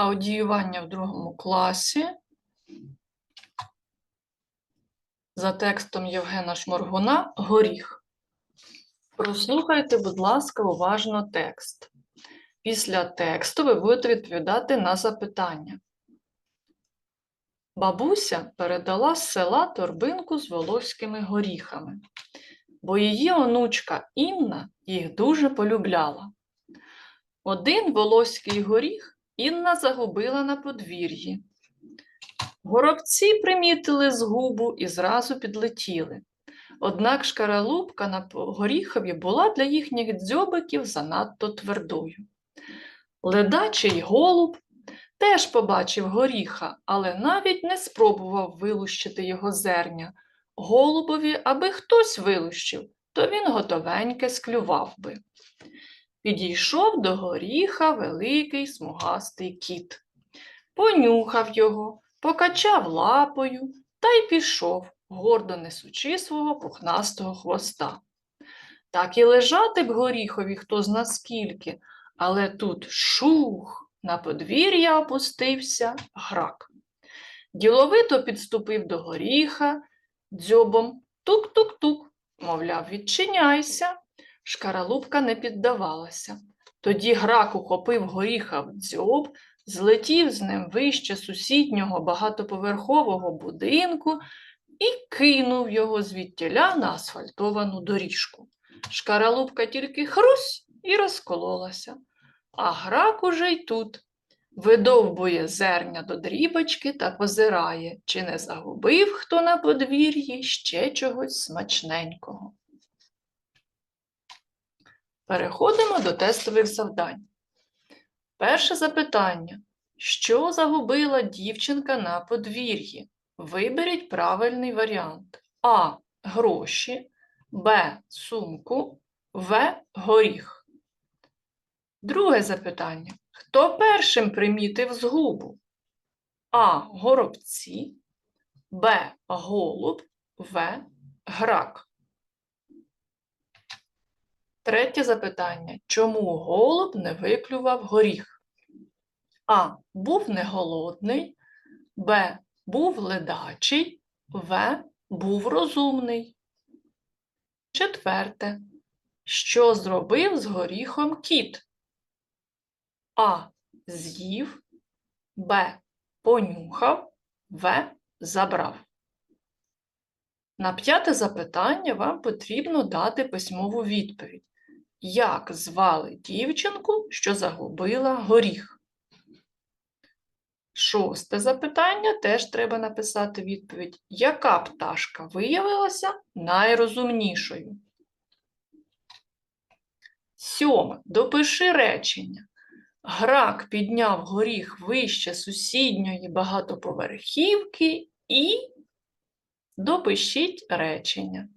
аудіювання в другому класі за текстом Євгена Шморгуна Горіх. Прослухайте, будь ласка, уважно текст. Після тексту ви будете відповідати на запитання. Бабуся передала з села торбинку з волоськими горіхами, бо її онучка Інна їх дуже полюбляла. Один волоський горіх Інна загубила на подвір'ї. Горобці примітили згубу і зразу підлетіли. Однак шкаралупка на горіхові була для їхніх дзьобиків занадто твердою. Ледачий голуб теж побачив горіха, але навіть не спробував вилущити його зерня. Голубові, аби хтось вилущив, то він готовеньке склював би. Підійшов до горіха великий смугастий кіт. Понюхав його, покачав лапою та й пішов, гордо несучи свого пухнастого хвоста. Так і лежати б горіхові хто зна скільки, але тут шух, на подвір'я опустився грак. Діловито підступив до горіха, дзьобом тук-тук-тук, мовляв, відчиняйся. Шкаралупка не піддавалася. Тоді грак ухопив горіха в дзьоб, злетів з ним вище сусіднього багатоповерхового будинку і кинув його звідтіля на асфальтовану доріжку. Шкаралупка тільки хрусь і розкололася, а грак уже й тут. Видовбує зерня до дрібочки та позирає, чи не загубив хто на подвір'ї ще чогось смачненького. Переходимо до тестових завдань. Перше запитання. Що загубила дівчинка на подвір'ї? Виберіть правильний варіант. А. Гроші, Б. Сумку, В. Горіх. Друге запитання. Хто першим примітив згубу? А. Горобці, Б. Голуб, В. Грак. Третє запитання. Чому голуб не виклював горіх? А. Був не голодний, Б. Був ледачий, В. Був розумний. Четверте. Що зробив з горіхом кіт? А. З'їв, Б. Понюхав, В. Забрав. На п'яте запитання вам потрібно дати письмову відповідь. Як звали дівчинку, що загубила горіх? Шосте запитання теж треба написати відповідь. Яка пташка виявилася найрозумнішою? Сьоме. Допиши речення. Грак підняв горіх вище сусідньої багатоповерхівки і допишіть речення.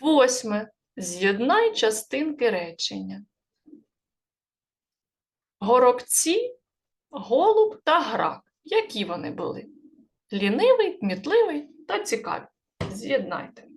Восьме. З'єднай частинки речення. Горобці, голуб та грак. Які вони були? Лінивий, кмітливий та цікавий. З'єднайте.